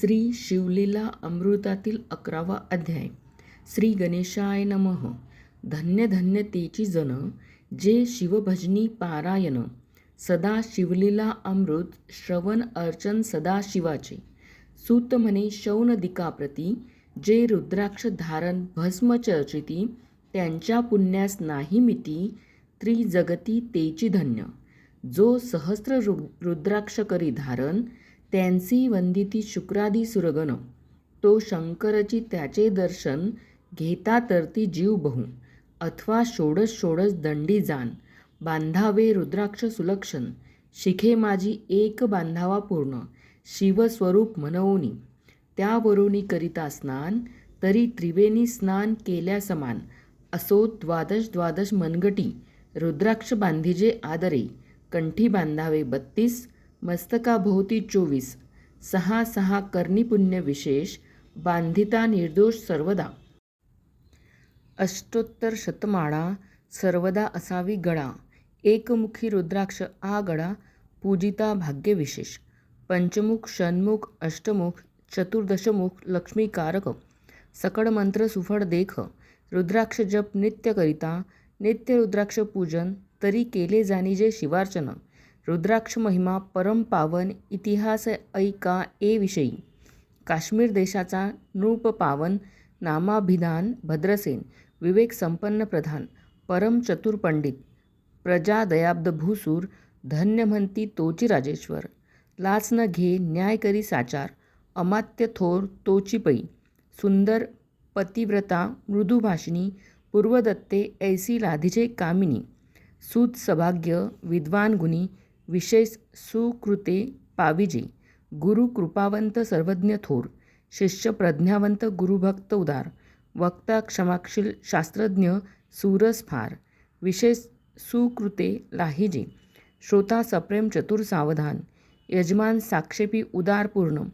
श्री शिवलीला अमृतातील अकरावा अध्याय. श्री गणेशाय नमः. धन्य धन्य तेची जन जे शिवभजनी पारायण. सदा शिवलीला अमृत श्रवण अर्चन सदा शिवाचे. सूत म्हणे शौनदिकाप्रती जे रुद्राक्ष धारण भस्म चर्चिती त्यांच्या पुण्यास नाही मिती त्रिजगती तेची धन्य. जो सहस्र रुद्राक्ष करी धारण त्यांची वंदिती शुक्रादी सुरगण. तो शंकरची त्याचे दर्शन घेता तर ती जीव बहु. अथवा षोडश षोडश दंडी जाण बांधावे रुद्राक्ष सुलक्षण. शिखे माझी एक बांधावा पूर्ण. शिवस्वरूप मनवोनी. त्यावरुणी करिता स्नान तरी त्रिवेणी स्नान केल्या समान. असो द्वादश द्वादश मनगटी. रुद्राक्ष बांधिजे आदरे. कंठी बांधावे बत्तीस. मस्तकाभोवती चोवीस सहा सहा कर्णिपुण्य विशेष बांधिता निर्दोष सर्वदा. अष्टोत्तर शतमाळा सर्वदा असावी गळा एकमुखी रुद्राक्ष आ गळा पूजिता भाग्यविशेष पंचमुख षण्मुख अष्टमुख चतुर्दशमुख लक्ष्मीकारक सकळ मंत्र सुफळ देख रुद्राक्ष जप नित्य करिता नित्य रुद्राक्ष पूजन तरी केले जाणीजे शिवार्चन. रुद्राक्ष महिमा परम पावन इतिहास ऐका ए विषयी काश्मीर देशाचा नृप पावन नामाभिधान भद्रसेन विवेक संपन्न प्रधान परम चतुर पंडित प्रजा दयाब्द भूसूर धन्य म्हणती तोची राजेश्वर लाच न घे न्याय करी साचार अमात्य थोर तोची पै सुंदर पतिव्रता मृदुभाषिणी पूर्वदत्ते ऐसी लाधिजे कामिनी सूत सभाग्य विद्वान गुणी विशेष सुकृते पाविजे. गुरु कृपावंत सर्वज्ञ थोर. शिष्य प्रज्ञावंत गुरुभक्त उदार. वक्ता क्षमाक्षील शास्त्रज्ञ सूरस फार विशेष सुकृते लाहिजे. श्रोता सप्रेम चतुर सावधान. यजमान साक्षेपी उदारपूर्ण.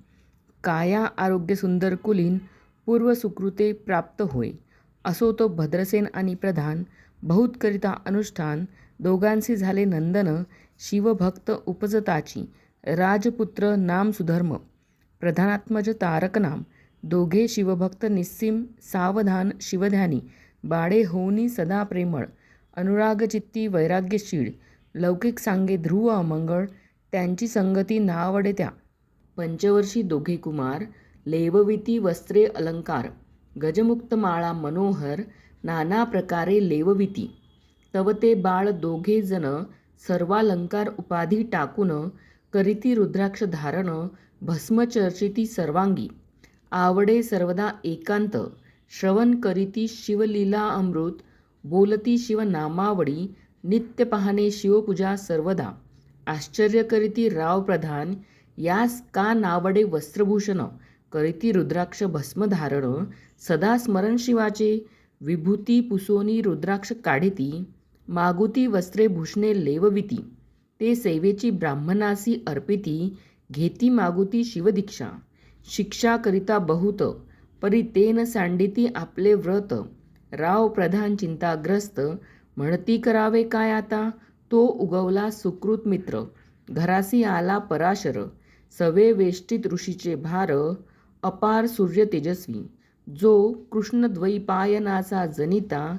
काया आरोग्य सुंदर कुलीन. पूर्व सुकृते प्राप्त होय. असो तो भद्रसेन आणि प्रधान. बहुतकरिता अनुष्ठान. दोघांशी झाले नंदन. शिवभक्त उपजताची राजपुत्र नाम सुधर्म प्रधानात्मज तारकनाम दोघे शिवभक्त निस्सिम सावधान शिवध्यानी बाळे होऊनी सदा प्रेमळ अनुरागचित्ती वैराग्यशीळ लौकिक सांगे ध्रुव अमंगळ त्यांची संगती नावडे त्या पंचवर्षी दोघे कुमार लेवविती वस्त्रे अलंकार गजमुक्त माळा मनोहर नाना प्रकारे लेवविती. तव ते बाळ दोघे जण सर्वालंकार उपाधी टाकून करीती रुद्राक्ष धारण भस्मचर्चिती सर्वांगी. आवडे सर्वदा एकांत श्रवण करीती शिवलीला अमृत बोलती शिवनामावडी नित्य पाहणे शिवपूजा सर्वदा. आश्चर्य करीती राव प्रधान यास का नावडे वस्त्रभूषण करीती रुद्राक्ष भस्मधारण सदा स्मरण शिवाचे. विभूती पुसोनी रुद्राक्ष काढिती मागुती वस्त्रे भूषणे लेवविती. ते सेवेची ब्राह्मणासी अर्पिती घेती मागुती शिवदीक्षा. शिक्षाकरिता बहुत परी तेन सांडिती आपले व्रत. राव प्रधान चिंताग्रस्त म्हणती करावे काय आता? तो उगवला सुकृत मित्र. घरासी आला पराशर. सवे वेष्टित ऋषीचे भार. अपार सूर्य तेजस्वी. जो कृष्णद्वैपायनाचा जनिता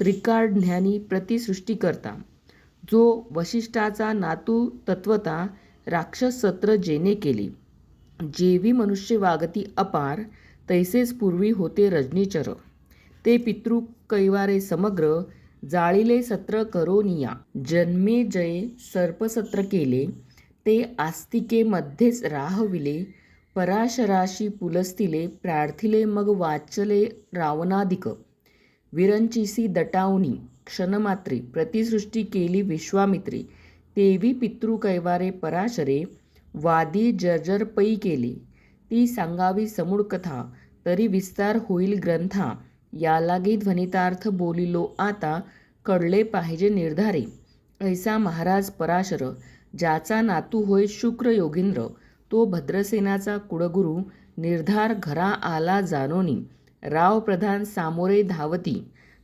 त्रिकाढज्ञानी प्रतिसृष्टी करता जो वशिष्ठाचा नातू तत्वता राक्षस सत्र जेने केले. जेवी मनुष्य वागती अपार तैसेच पूर्वी होते रजनीचर. ते पितृ कैवारे समग्र जाळीले सत्र करोनिया. जन्मे जय सर्पसत्र केले ते आस्तिके मध्येच राहविले पराशराशी पुलस्तिले प्रार्थिले मग वाचले रावणादिक. विरंचिसी दटावनी क्षणमात्री प्रतिसृष्टी केली विश्वामित्री तेवी पितृ कैवारे पराशरे वादी जर्जर पै केली. ती सांगावी समूळ कथा तरी विस्तार होईल ग्रंथा यालागी ध्वनितार्थ बोलिलो आता कळले पाहिजे निर्धारे. ऐसा महाराज पराशर ज्याचा नातू होय शुक्र योगींद्र तो भद्रसेनाचा कुळगुरू निर्धार घरा आला जानोनी राव प्रधान सामोरे धावती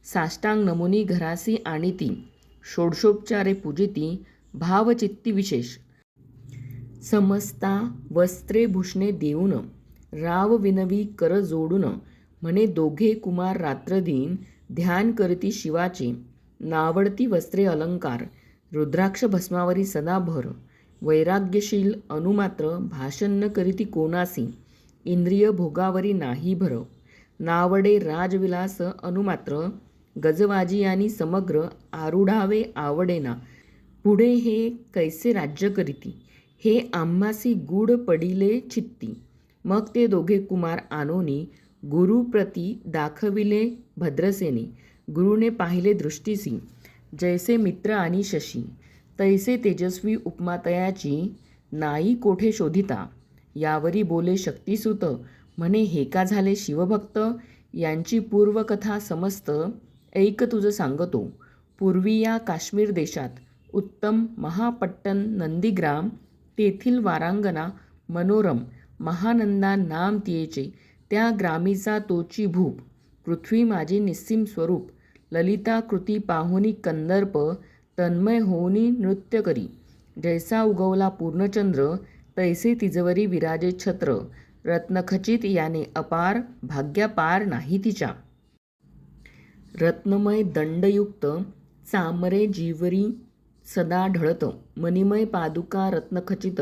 साष्टांग नमुनी घरासी आणिती षोडशोपचारे पूजिती भावचित्ती विशेष. समस्ता वस्त्रे भूषणे देऊन राव विनवी कर जोडून म्हणे दोघे कुमार रात्रदिन ध्यान करती शिवाचे नावडती वस्त्रे अलंकार रुद्राक्ष भस्मावरी सदाभर वैराग्यशील अनुमात्र भाषण न करीती कोणासी इंद्रिय भोगावरी नाही भर नावडे राजविलास अनुमात्र गजवाजी आणि समग्र आरुढावे आवडेना. पुढे हे कैसे राज्य करीती? हे आम्हासी गूढ पडिले चित्ती. मग ते दोघे कुमार आनोनी गुरुप्रती दाखविले भद्रसेने. गुरुने पाहिले दृष्टीसी. जैसे मित्र आणि शशी. तैसे तेजस्वी उपमातयाची नाई कोठे शोधिता? यावरी बोले शक्तिसुत. म्हणे हे का झाले शिवभक्त? यांची पूर्वकथा समस्त ऐक तुझं सांगतो. पूर्वी या काश्मीर देशात उत्तम महापट्टन नंदीग्राम तेथील वारांगना मनोरम महानंदा नाम तियेचे त्या ग्रामीचा तोची भूप पृथ्वी माझे निस्सीम स्वरूप ललिता कृती पाहुनी कंदर्प तन्मय होऊनी नृत्य करी. जैसा उगवला पूर्णचंद्र तैसे तिजवरी विराजे छत्र. रत्नखचित याने अपार भाग्यापार नाही तिच्या. रत्नमय दंडयुक्त चामरे जीवरी सदा ढळत मणिमय पादुका रत्नखचित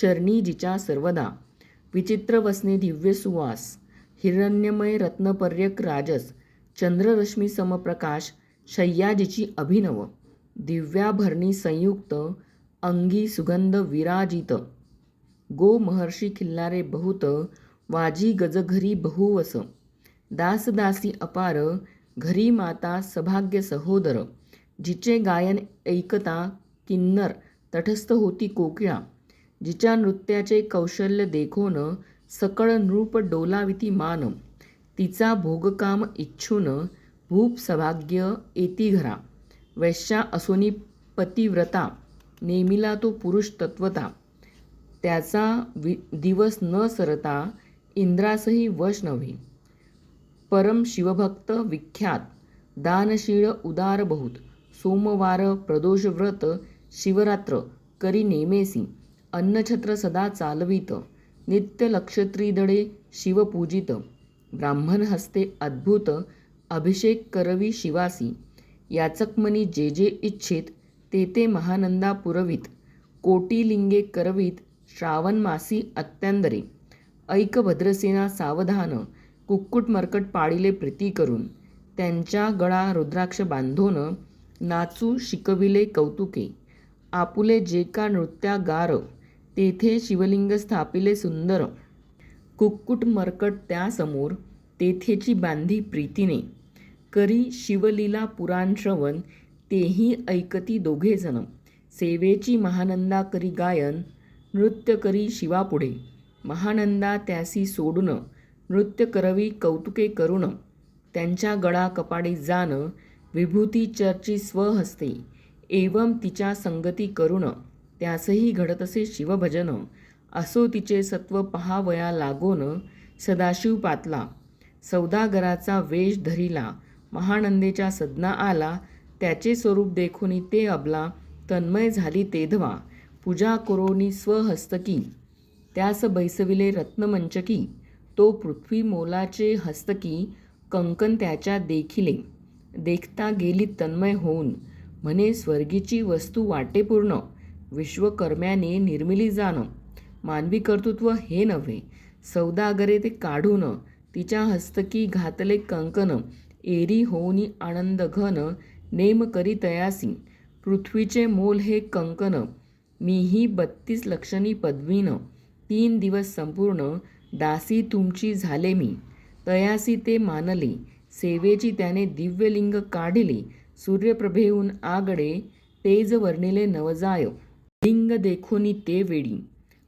चरणी जिचा सर्वदा. विचित्र वसने दिव्य सुवास हिरण्यमय रत्नपर्यक राजस चंद्ररश्मी समप्रकाश शय्याजीची अभिनव दिव्याभरणी संयुक्त अंगी सुगंध विराजित. गो महर्षी खिल्लारे बहुत वाजी गजघरी बहुवस. दासदासी अपार घरी माता सभाग्य सहोदर. जिचे गायन ऐकता किन्नर तटस्थ होती कोकिळा. जिच्या नृत्याचे कौशल्य देखोन सकळ नृप डोलाविती मान. तिचा भोगकाम इच्छून भूप सभाग्य येती घरा. वैश्या असोनी पतिव्रता. नेमिला तो पुरुष तत्वता. त्याचा वि दिवस न सरता इंद्रासही वश नव्हे. परम शिवभक्त विख्यात दानशीळ उदार बहुत सोमवार प्रदोषव्रत शिवरात्र करी नेमेसी अन्नछत्र सदा चालवित नित्यलक्षत्रीदळे शिवपूजित ब्राह्मण हस्ते अद्भुत अभिषेक करवी शिवासी याचकमनी जे जे इच्छित ते ते महानंदा पुरवित कोटी लिंगे करवीत श्रावण मासी अत्यांदरे. ऐक भद्रसेना सावधान कुक्कुट मरकट पाळीले प्रीती करून त्यांच्या गळा रुद्राक्ष बांधून नाचू शिकविले कौतुके. आपुले जे का नृत्यागार तेथे शिवलिंग स्थापिले सुंदर. कुक्कुट मरकट त्यासमोर तेथेची बांधी प्रीतीने. करी शिवलीला पुराण श्रवण तेही ऐकती दोघेजण. सेवेची महानंदा करी गायन नृत्य करी शिवापुढे. महानंदा त्यासी सोडून नृत्य करवी कौतुके करुण त्यांच्या गळा कपाडी जाण विभूती चर्ची स्वहस्ते एवं तिच्या संगती करुण त्यासही घडतसे शिवभजन. असो तिचे सत्व पहावया लागोन सदाशिव पातला. सौदागराचा वेश धरिला महानंदेच्या सदना आला त्याचे स्वरूप देखोनी ते अबला तन्मय झाली तेधवा. पूजा करोनी स्वहस्तकी त्यास बैसविले रत्नमंचकी तो पृथ्वी मोलाचे हस्तकी कंकन त्याच्या देखिले. देखता गेली तन्मय होऊन म्हणे स्वर्गीची वस्तू वाटेपूर्ण विश्वकर्म्याने निर्मिली जाणं. मानवी कर्तृत्व हे नव्हे सौदागरे ते काढून तिच्या हस्तकी घातले कंकन एरी होऊनी आनंद घन नेम करी तयासी पृथ्वीचे मोल हे कंकन मीही बत्तीस लक्षणी पदवीनं तीन दिवस संपूर्ण दासी तुमची झाले मी. तयासी ते मानले. सेवेची त्याने दिव्यलिंग काढले. सूर्यप्रभेहून आगडे तेज वर्णिले नवजाय. लिंग देखोनी ते वेळी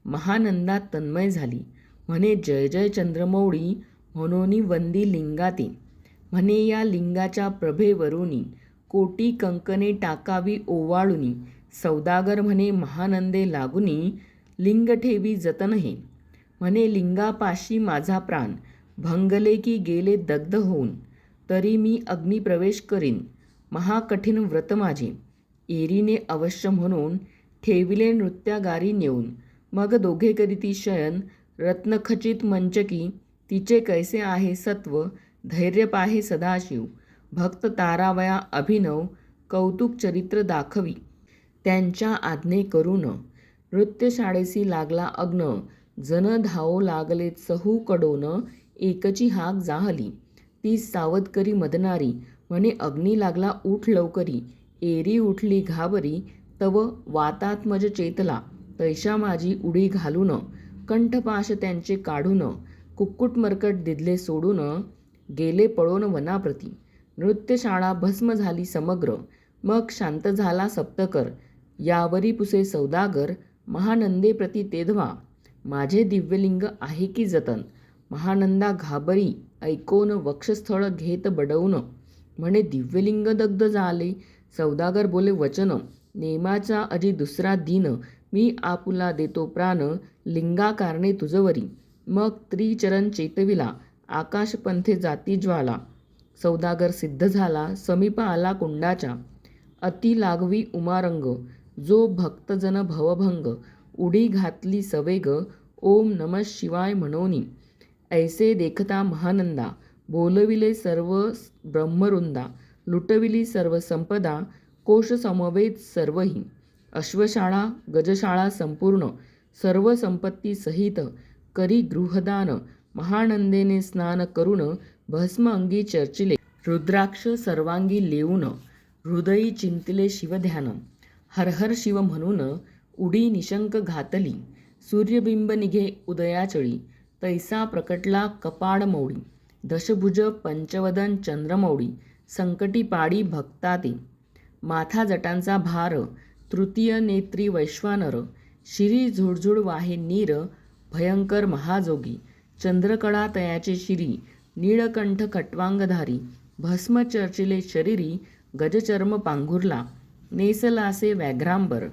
महानंदात तन्मय झाली. म्हणे जय जय चंद्रमौळी म्हणून वंदी लिंगाते. म्हणे या लिंगाच्या प्रभेवरुनी कोटी कंकणे टाकावी ओवाळुनी. सौदागर म्हणे महानंदे लागुनी लिंग ठेवी जतन हे म्हणे लिंगापाशी माझा प्राण. भंगले की गेले दग्ध होऊन. तरी मी अग्निप्रवेश करीन. महाकठीण व्रत माझे. एरीने अवश्य म्हणून ठेविले नृत्यागारी नेऊन. मग दोघे करीती शयन रत्नखचित मंचकी तिचे कैसे आहे सत्व धैर्य पाहे सदाशिव. भक्त तारावया अभिनव कौतुक चरित्र दाखवी. त्यांच्या आज्ञे करून नृत्यशाळेसी लागला अग्न. जन धावो लागले चहू कडोन एकची हाक जाहली. ती सावधकरी मदनारी म्हणे अग्नी लागला उठ लवकरी. एरी उठली घाबरी तव वातात्मज चेतला. तैशा माझी उडी घालून कंठपाश त्यांचे काढून कुक्कुट मरकट दिदले सोडून गेले पळोन वनाप्रती. नृत्यशाळा भस्म झाली समग्र. मग शांत झाला सप्तकर. यावरी पुसे सौदागर महानंदे प्रती तेधवा माझे दिव्यलिंग आहे की जतन? महानंदा घाबरी ऐकोन वक्षस्थळ घेत बडवून. म्हणे दिव्यलिंग दग्ध झाले सौदागर बोले वचन नेमाचा अजी दुसरा दिन. मी आपुला देतो प्राण लिंगा कारणे तुझवरी. मग त्रिचरण चेतविला आकाशपंथे जाती ज्वाला. सौदागर सिद्ध झाला समीप आला कुंडाच्या. अति लागवी उमारंग. जो भक्तजन भवभंग उडी घातली सवेग ओम नम शिवाय म्हणोनी ऐसे देखता महानंदा बोलविले सर्व ब्रह्मरुंदा लुटविली सर्व संपदा कोशसमवेत सर्वही. अश्वशाळा गजशाळा संपूर्ण सर्व संपत्ती सहित करी गृहदान महानंदेने स्नान करून भस्म अंगी चर्चिले. रुद्राक्ष सर्वांगी लेऊन हृदयी चिंतले शिवध्यान. हर हर शिव म्हणून उडी निशंक घातली. सूर्यबिंब निघे उदयाचळी तैसा प्रकटला कपाड मौळी दशभुज पंचवदन चंद्रमौळी संकटी पाडी भक्ताते. माथा जटांचा भार तृतीय नेत्री वैश्वानर. शिरी झुडझुड वाहे नीर भयंकर महाजोगी. चंद्रकळा तयाचे शिरी नीळकंठ खट्वांगधारी. भस्म चर्चिले शरीरी गजचर्म पांघुरला. नेसलासे व्याघ्रांबर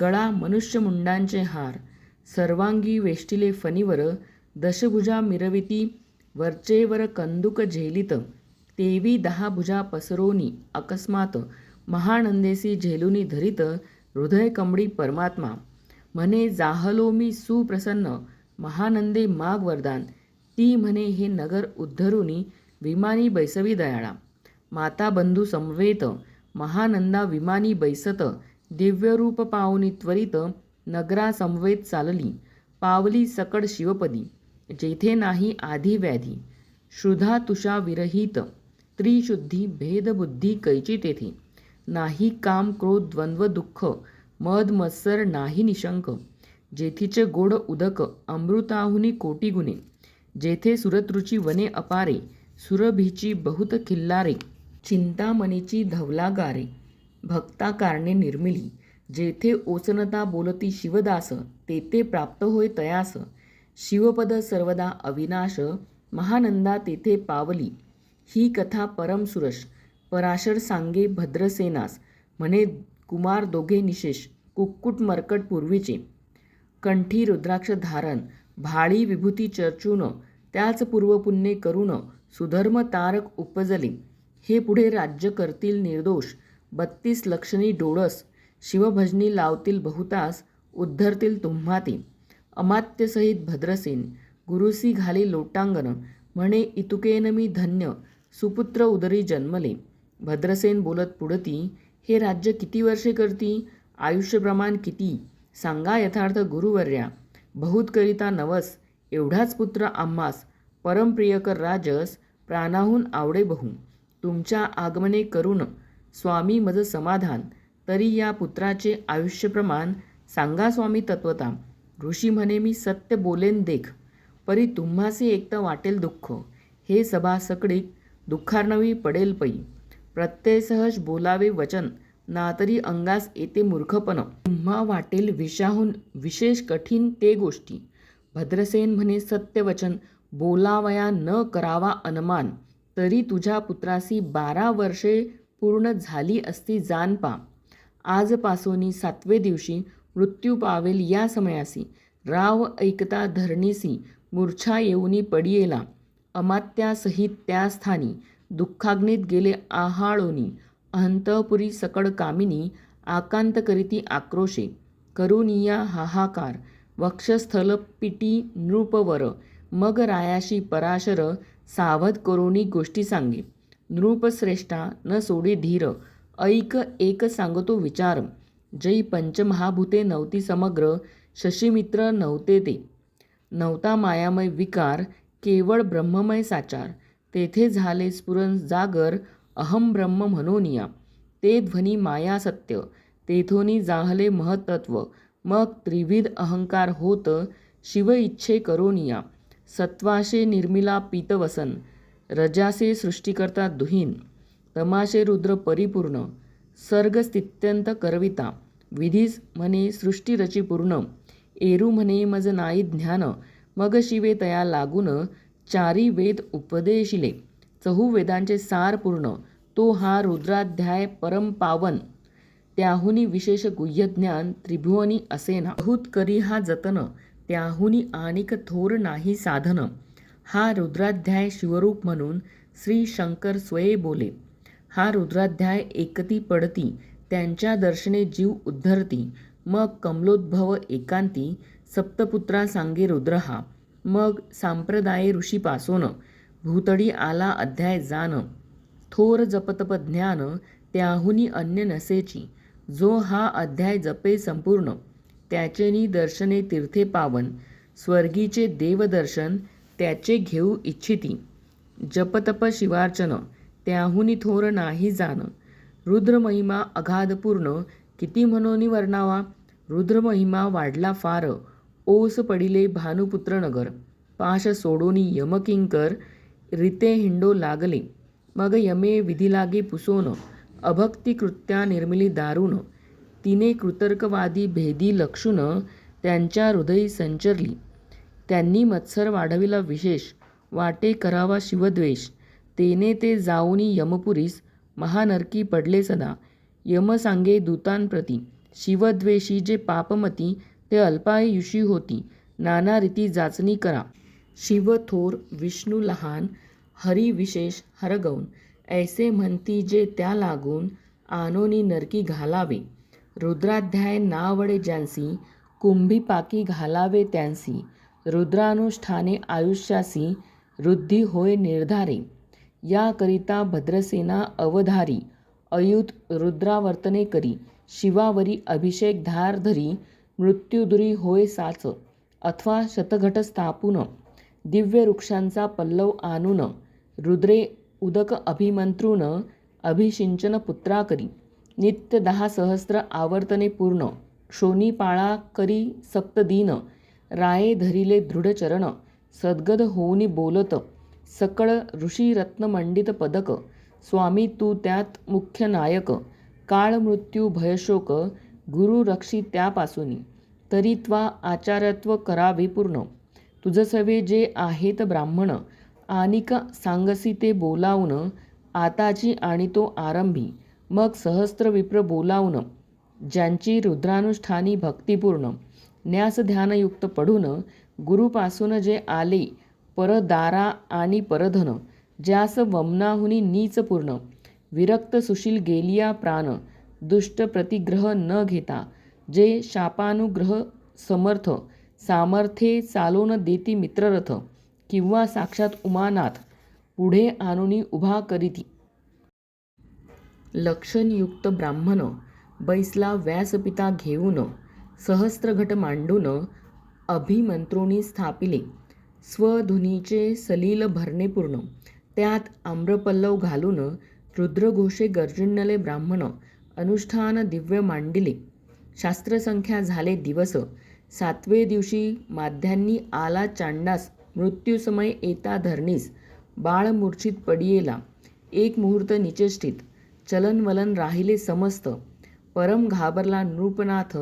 गळा मनुष्यमुंडांचे हार सर्वांगी वेष्टिले फणीवर दशभुजा मिरविती वरचेवर कंदुक झेलित तेवी दहा भुजा पसरोनी अकस्मात महानंदेसी झेलुनी धरित हृदय कमडी परमात्मा म्हणे जाहलो मी सुप्रसन्न महानंदे माग वरदान ती म्हणे हे नगर उद्धरुनी विमानी बैसवी दयाळा माता बंधू समवेत महानंदा विमानी बैसत दिव्यरूप पावनी त्वरित नगरा समवेत चालली. पावली सकड शिवपदी जेथे नाही आधी व्याधी. श्रुधा तुषा विरहित त्रिशुद्धी भेदबुद्धी कैची तेथे. नाही काम क्रोध द्वंद्व दुःख मद मत्सर नाही निशंक. जेथीचे गोड उदक अमृताहुनी कोटी गुणे. जेथे सुरतरुची वने अपारे सुरभीची बहुत खिल्लारे. चिंतामणीची धवलागारे भक्ता कारणे निर्मिली जेथे ओचनता बोलती शिवदास तेथे प्राप्त होय तयास. शिवपद सर्वदा अविनाश महानंदा तेथे पावली. ही कथा परमसुरश पराशर सांगे भद्रसेनास म्हणे कुमार दोघे निशेष कुक्कुट मरकट पूर्वीचे. कंठी रुद्राक्ष धारण भाळी विभूती चर्चून त्याच पूर्वपुण्ये करून सुधर्म तारक उपजले. हे पुढे राज्य करतील निर्दोष. बत्तीस लक्षणी डोळस. शिवभजनी लावतील बहुतास. उद्धरतील तुम्हाती अमात्यसहित भद्रसेन. गुरुसी घाली लोटांगण. म्हणे इतुकेन मी धन्य. सुपुत्र उदरी जन्मले. भद्रसेन बोलत पुढती हे राज्य किती वर्षे करती? आयुष्यप्रमाण किती? सांगा यथार्थ गुरुवर्या. बहुत करिता नवस. एवढाच पुत्र आम्हास. परमप्रियकर राजस. प्राणाहून आवडे बहु. तुमच्या आगमने करून स्वामी मज समाधान तरी या पुत्राचे आयुष्यप्रमाण सांगा स्वामी तत्वता. ऋषी म्हणे मी सत्य बोलेन देख परी तुम्हासी एकतर वाटेल दुःख. हे सभा सकळीत दुःखार्णवी पडेल पै. प्रत्यय सहज बोलावे वचन नातरी अंगास येते मूर्खपण. तुम्हा वाटेल विषाहून विशेष कठीण ते गोष्टी. भद्रसेन म्हणे सत्यवचन बोलावया न करावा अनमान. तरी तुझ्या पुत्रासी बारा वर्षे पूर्ण झाली असती जानपा आजपासोनी सातवे दिवशी मृत्यू पावेल या समयासी. राव ऐकता धरणीसी मूर्छा येऊनी पडियेला. अमात्यासहित त्या स्थानी दुःखाग्नीत गेले आहाळोनी. अहंतपुरी सकड कामिनी आकांत करीती आक्रोशे. करुनिया हाहाकार वक्षस्थल पिटी नृपवर. मग रायाशी पराशर सावध करुणी गोष्टी सांगे. नृपश्रेष्ठा न सोडी धीर ऐक एक सांगतो विचार. जै पंचमहाभूते नव्हती समग्र शशीमित्र नव्हते ते. नव्हता मायामय विकार केवळ ब्रह्ममय साचार. तेथे झाले स्फुरण जागर अहम ब्रह्म म्हणोनिया ते ध्वनी माया सत्य तेथोनी जाहले महतत्व. मग त्रिविध अहंकार होत शिव इच्छे करोनिया. सत्वाशे निर्मिला पीतवसन रजासे सृष्टीकर्ता दुहीन तमाशे रुद्र परिपूर्ण सर्ग स्थित्यंत करविता विधीस म्हणे सृष्टीरची पूर्ण एरू म्हणे मज नाई ज्ञान मग शिवे तया लागून चारी वेद उपदेशिले चहू वेदांचे सार पूर्ण तो हा रुद्राध्याय परम पावन त्याहुनी विशेष गुह्यज्ञान त्रिभुवनी असेना बहुत करी हा जतन त्याहुनी आणिक थोर नाही साधन. हा रुद्राध्याय शिवरूप म्हणून श्री शंकर स्वये बोले. हा रुद्राध्याय एकती पडती त्यांच्या दर्शने जीव उद्धरती. मग कमलोद्भव एकांती सप्तपुत्रा सांगे रुद्र हा मग सांप्रदाय ऋषीपासून भूतडी आला अध्याय जान. थोर जपतप ज्ञान त्याहुनी अन्य नसेची. जो हा अध्याय जपे संपूर्ण. त्याचेनी दर्शने तीर्थे पावन स्वर्गीचे देवदर्शन त्याचे घेऊ इच्छिती. जपतप शिवार्चन त्याहुनी थोर नाही जाण रुद्रमहिमा अगाधपूर्ण किती म्हणोनी वर्णावा. रुद्रमहिमा वाढला फार ओस पडिले भानुपुत्र नगर. पाश सोडोनी यमकिंकर रिते हिंडो लागले. मग यमे विधी लागे पुसोन अभक्ती कृत्या निर्मिली दारुण. तिने कृतर्कवादी भेदी लक्षणं त्यांच्या हृदयी संचरली. त्यांनी मत्सर वाढविला विशेष वाटे करावा शिवद्वेष. तेने ते जाऊनी यमपुरीस महानरकी पडले सदा. यम सांगे दूतांप्रती शिवद्वेषी जे पापमती ते अल्पायुषी होती. नाना रीती जाचणी करा. शिव थोर विष्णू लहान हरी विशेष हरगौन. ऐसे म्हणती जे त्या लागून आनोनी नरकी घालावे. रुद्राध्याय नावडे ज्यांसी कुंभी पाकी घालावे त्यांसी रुद्रानुष्ठाने आयुष्यासी वृद्धी होय निर्धारे. याकरिता भद्रसेना अवधारी अयुत रुद्रावर्तने करी शिवावरी अभिषेक धार धरी मृत्युदुरी होय साच अथवा शतघट स्थापून दिव्य वृक्षांचा पल्लव आणून रुद्रे उदक अभिमंत्रून अभिषिंचन पुत्रा करी. नित्य दहा सहस्र आवर्तने पूर्ण क्षोनी पाळा करी सप्तदीन राये धरिले दृढचरण सद्गद होऊनी बोलत सकळ ऋषीरत्नमंडित पदक स्वामी तू त्यात मुख्य नायक काळ मृत्यू भयशोक गुरु रक्षी त्यापासूनी तरी त्वा आचार्यत्व करावे पूर्ण तुझसवे जे आहेत ब्राह्मण आनिक सांगसी ते बोलावून आताची आणि तो आरंभी मग सहस्त्र विप्र बोलावणं ज्यांची रुद्रानुष्ठानी भक्तिपूर्ण न्यास ध्यानयुक्त पढून गुरुपासून जे आले परदारा आणि परधन ज्यास वमनाहुनी नीच पूर्ण विरक्त सुशील गेलिया प्राण दुष्ट प्रतिग्रह न घेता जे शापानुग्रह समर्थ सामर्थ्ये चालोन देती मित्ररथ किंवा साक्षात उमानाथ पुढे आणून उभा करीती. लक्षणयुक्त ब्राह्मण बैसला व्यासपिता घेऊन सहस्त्रघट मांडून अभिमंत्रोणी स्थापिले स्वधुनीचे सलील भरणे पूर्ण त्यात आम्रपल्लव घालून रुद्रघोषे गर्जिण्यले ब्राह्मण अनुष्ठान दिव्य मांडिले. शास्त्रसंख्या झाले दिवस सातवे दिवशी माध्यांनी आला चांडास मृत्यूसमय येता धरणीस बाळमूर्छित पडियेला एक मुहूर्त निचेष्टित चलनवलन राहिले समस्त. परम घाबरला नृपनाथ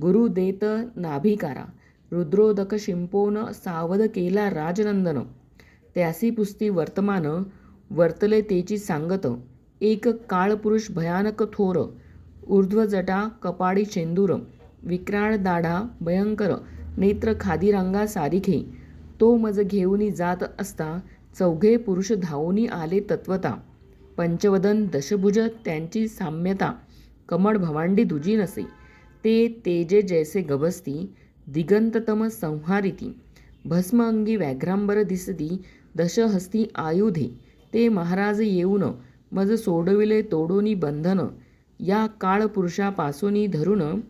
गुरु देत नाभिकारा. रुद्रोदक शिंपोन सावध केला राजनंदन. त्यासी पुस्ती वर्तमान वर्तले तेची सांगत. एक काळपुरुष भयानक थोर. ऊर्ध्वजटा कपाडी चेंदूर. विक्राळ दाढा भयंकर. नेत्र खादीरंगा सारिखे. तो मज घेऊनी जात असता चौघे पुरुष धावूनी आले तत्वता. पंचवदन दशभुज त्यांची साम्यता. कमळ भवांडी दुजी नसे. ते तेजे जैसे गबसती दिगंततम संहारिती. भस्म अंगी व्याघ्रांबर दिसती दशहस्ती आयुधे. ते महाराज येऊन मज सोडविले तोडोनी बंधन. या काळपुरुषापासोनी धरून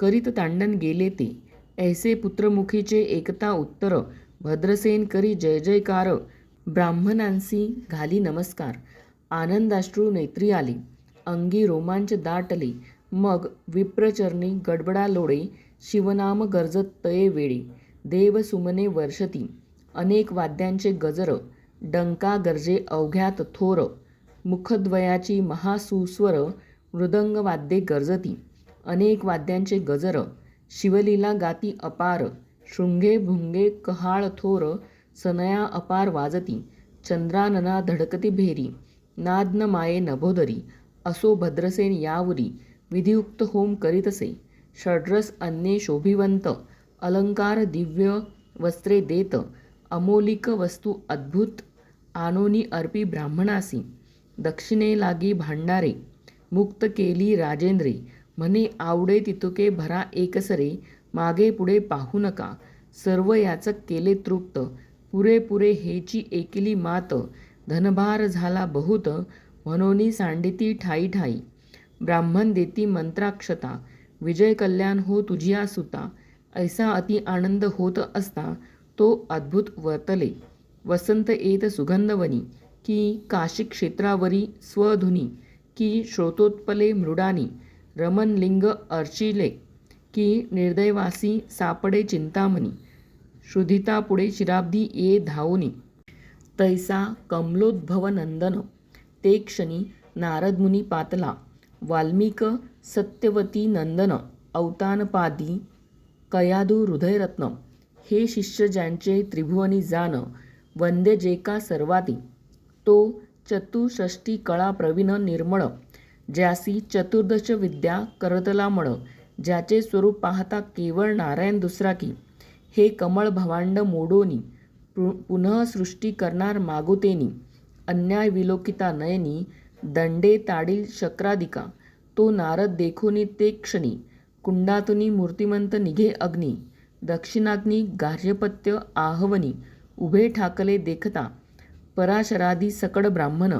करीत तांडन गेले ते. ऐसे पुत्रमुखीचे एकता उत्तर. भद्रसेन करी जय जयकार. ब्राह्मणांसी घाली नमस्कार. आनंदाश्रू नेत्री आली. अंगी रोमांच दाटले. मग विप्रचरणी गडबडा लोडे शिवनाम गरजत तये वेळी देव सुमने वर्षती. अनेक वाद्यांचे गजर. डंका गरजे अवघ्यात थोर. मुखद्वयाची महासुस्वर मृदंग वाद्ये गरजती. अनेक वाद्यांचे गजर. शिवलीला गाती अपार. शृंगे भुंगे कहाळ थोर. सनया अपार वाजती. चंद्रानना धडकती भेरी. नादन माये नभोदरी असो भद्रसेन यावरी विधियुक्त होम करीतसे षड्रस अन्ये शोभिवंत अलंकार दिव्य वस्त्रे देत अमोलिक वस्तू अद्भुत आनोनी अर्पी ब्राह्मणासी दक्षिणे लागी भांडारे मुक्त केली राजेंद्रे म्हणे आवडे तितुके भरा एकसरे मागे पुढे पाहू नका सर्व याचक केले तृप्त पुरेपुरे हेची एकली मात धनभार झाला बहुत म्हणोनी सांडिती ठाई ठाई. ब्राह्मण देती मंत्राक्षता विजय कल्याण हो तुझिया सुता. ऐसा अति आनंद होत असता तो अद्भुत वर्तले. वसंत येत सुगंधवनी की काशी क्षेत्रावरी स्वधुनी की श्रोतोत्पले मृडानी. रमणलिंग अर्चिले की निर्दयवासी सापडे चिंतामणी श्रुधितापुढे शिराब्दी ये धावोनी. तैसा कमलोद्भवनंदन ते क्षणी नारदमुनी पातला वाल्मिक सत्यवती नंदन अवतानपादी कयादू हृदयरत्न हे शिष्य ज्यांचे त्रिभुवनी जान वंदे जे का सर्वाती। तो चतुषष्टी कळा प्रवीण निर्मळ ज्यासी चतुर्दश विद्या करतला मळ ज्याचे स्वरूप पाहता केवळ नारायण दुसरा की हे कमळ भवांड मोडोनी पु पुनः सृष्टी करणार मागुतेनी अन्याय विलोकिता नयनी दंडे ताडील शक्रादिका तो नारद देखोनी ते क्षणी कुंडातुनी मूर्तिमंत निघे अग्नी दक्षिणाग्नी गार्हपत्य आहवनी उभे ठाकले देखता पराशरादी सकड ब्राह्मण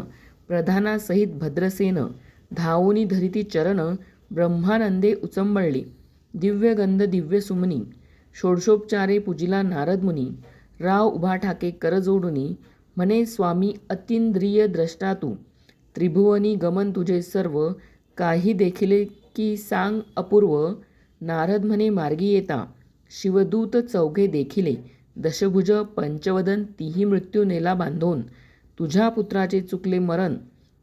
प्रधानासहित भद्रसेन धावोनी धरिती चरण ब्रह्मानंदे उचंबळली दिव्यगंध दिव्यसुमनी षोडशोपचारे पूजिला नारदमुनी राव उभा ठाके करजोडुनी म्हणे स्वामी अतिंद्रिय द्रष्टा तू त्रिभुवनी गमन तुझे सर्व काही देखिले की सांग अपूर्व नारद म्हणे मार्गी येता शिवदूत चौघे देखिले दशभुज पंचवदन तीही मृत्यू नेला बांधून तुझ्या पुत्राचे चुकले मरण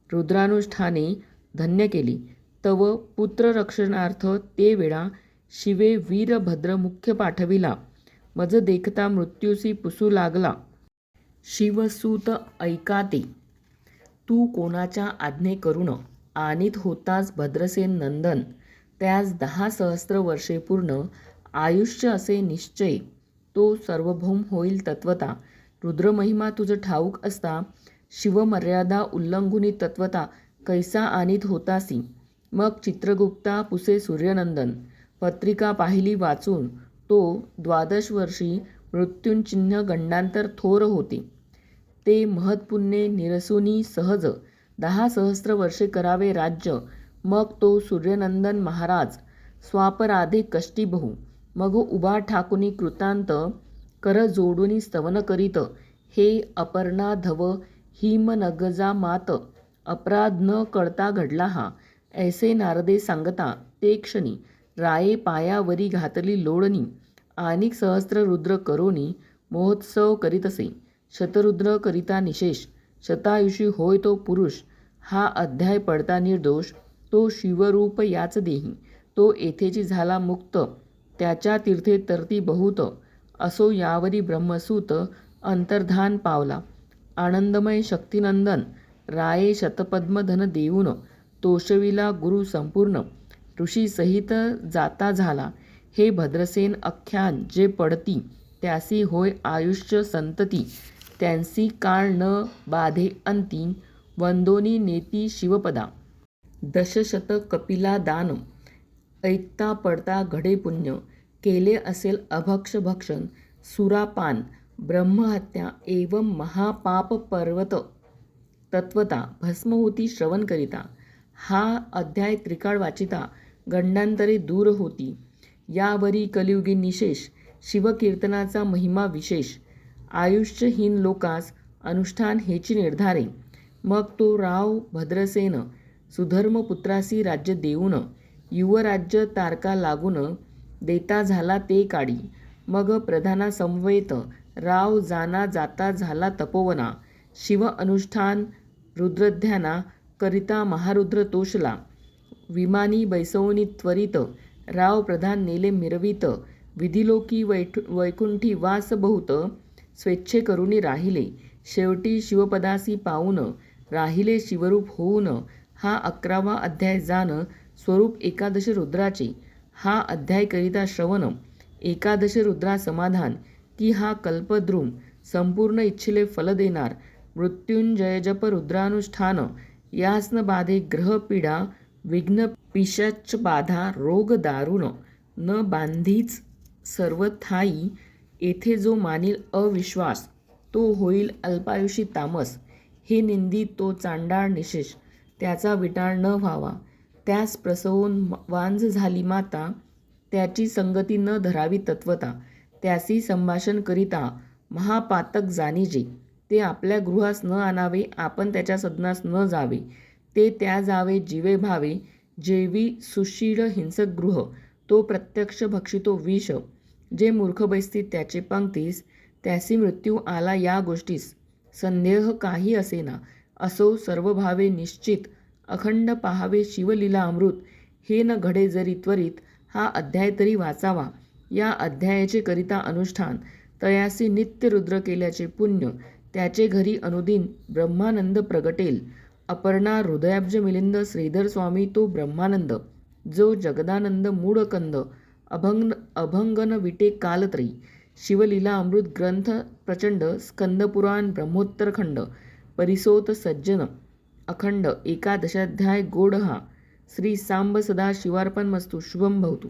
रुद्रानुष्ठाने धन्य केली तव पुत्ररक्षणार्थ ते वेळा शिवे वीरभद्र मुख्य पाठविला मज देखता मृत्यूसी पुसू लागला. शिवसूत ऐकाते तू कोणाच्या आज्ञे करुण आणित होतास भद्रसेन नंदन. त्यास दहा सहस्र वर्षे पूर्ण. आयुष्य असे निश्चय. तो सार्वभौम होईल तत्वता. रुद्रमहिमा तुझं ठाऊक असता. शिवमर्यादा उल्लंघुनी तत्वता. कैसा आणित होतासी. मग चित्रगुप्ता पुसे सूर्यनंदन. पत्रिका पाहिली वाचून. तो द्वादश वर्षी मृत्युंचिन्ह गंडांतर थोर होते. ते महत्पुण्ये निरसुनी सहज दहा सहस्र वर्षे करावे राज्य. मग तो सूर्यनंदन महाराज स्वापराधे कष्टीबहू मग उभा ठाकुनी कृतांत कर जोडूनी स्तवन करीत. हे अपर्णाधव हिमनगजा मात. अपराध न कळता घडला हा. ऐसे नारदे सांगता ते क्षणी राये पायावरी घातली लोळणी. आणिक सहस्त्र रुद्र करोनी महोत्सव करीतसे. शतरुद्र करिता निशेष. शतायुषी होय तो पुरुष. हा अध्याय पडता निर्दोष. तो शिवरूप याच देही. तो येथेची झाला मुक्त. त्याच्या तीर्थे तरती बहुत. असो यावरी ब्रह्मसूत अंतर्धान पावला. आनंदमय शक्तिनंदन. राये शतपद्मधन देऊन. तोषविला गुरु संपूर्ण. ऋषीसहित जाता झाला. हे भद्रसेन अख्यान जे पडती त्यासी होय आयुष्य संतती. त्यांसी काळ न बाधे अंती वंदोनी नेती शिवपदा. दशशत कपिला दान ऐकता पडता घडे पुण्य. केले असेल अभक्ष भक्षण सुरापान ब्रह्महत्या एवं महापाप पर्वत. तत्वता भस्महोती श्रवण करिता. हा अध्याय त्रिकाळ वाचिता. गंडांतरे दूर होती. यावरी कलियुगी निशेष शिवकीर्तनाचा महिमा विशेष. आयुष्यहीन लोकास अनुष्ठान हेची निर्धारे. मग तो राव भद्रसेन सुधर्मपुत्रासी राज्य देऊन युवराज्य तारका लागून देता झाला ते काढी मग प्रधाना समवेत राव जाना जाता झाला तपोवना. शिव अनुष्ठान रुद्रध्याना करिता महारुद्र तोषला. विमानी बैसवनी त्वरित राव प्रधान नेले मिरवित विधिलोकी वैठ वैकुंठी वास बहुत स्वेच्छे करुणी राहिले शेवटी शिवपदासी पाहून राहिले शिवरूप होऊन हा अकरावा अध्याय जाण स्वरूप एकादश रुद्राचे हा अध्याय करिता श्रवण एकादश रुद्रा समाधान की हा कल्पद्रुम संपूर्ण इच्छिले फल देणार मृत्युंजय जप रुद्रानुष्ठान यास्न बाधे ग्रहपीडा विघ्न पिशाच बाधा रोग दारुण न बांधीच सर्वथाई येथे जो मानील अविश्वास तो होईल अल्पायुषी तामस. हे निंदी तो चांडाळ निशेष त्याचा विटाळ न व्हावा. त्यास प्रसवून वांझ झाली माता त्याची संगती न धरावी तत्वता त्यासी संभाषण करिता महापातक जाणीजे. ते आपल्या गृहास न आणावे आपण त्याच्या सदनास न जावे. ते त्या जावे जीवे भावे जेवी सुशील हिंसक गृह तो प्रत्यक्ष भक्षितो विष. जे मूर्ख बैसती त्याचे पंक्तीस त्यासी मृत्यू आला या गोष्टीस. संदेह काही असेना. असो सर्व भावे निश्चित. अखंड पाहावे शिवलीला अमृत. हे न घडे जरी त्वरित हा अध्याय तरी वाचावा. या अध्यायाचे करिता अनुष्ठान. तयासी नित्य रुद्र केल्याचे पुण्य. त्याचे घरी अनुदिन ब्रह्मानंद प्रगटेल. अपर्णा हृदयाब्ज मिलिंद श्रीधर स्वामी तो ब्रह्मानंद जो जगदानंद मूळकंद अभंग अभंगन विटे कालत्रयी शिवलीला अमृत ग्रंथ प्रचंड स्कंदपुराण ब्रह्मोत्तरखंड परिसोत सज्जन अखंड एकादशाध्याय गोड हा श्री सांब सदा शिवार्पण मस्तू शुभम भवतु.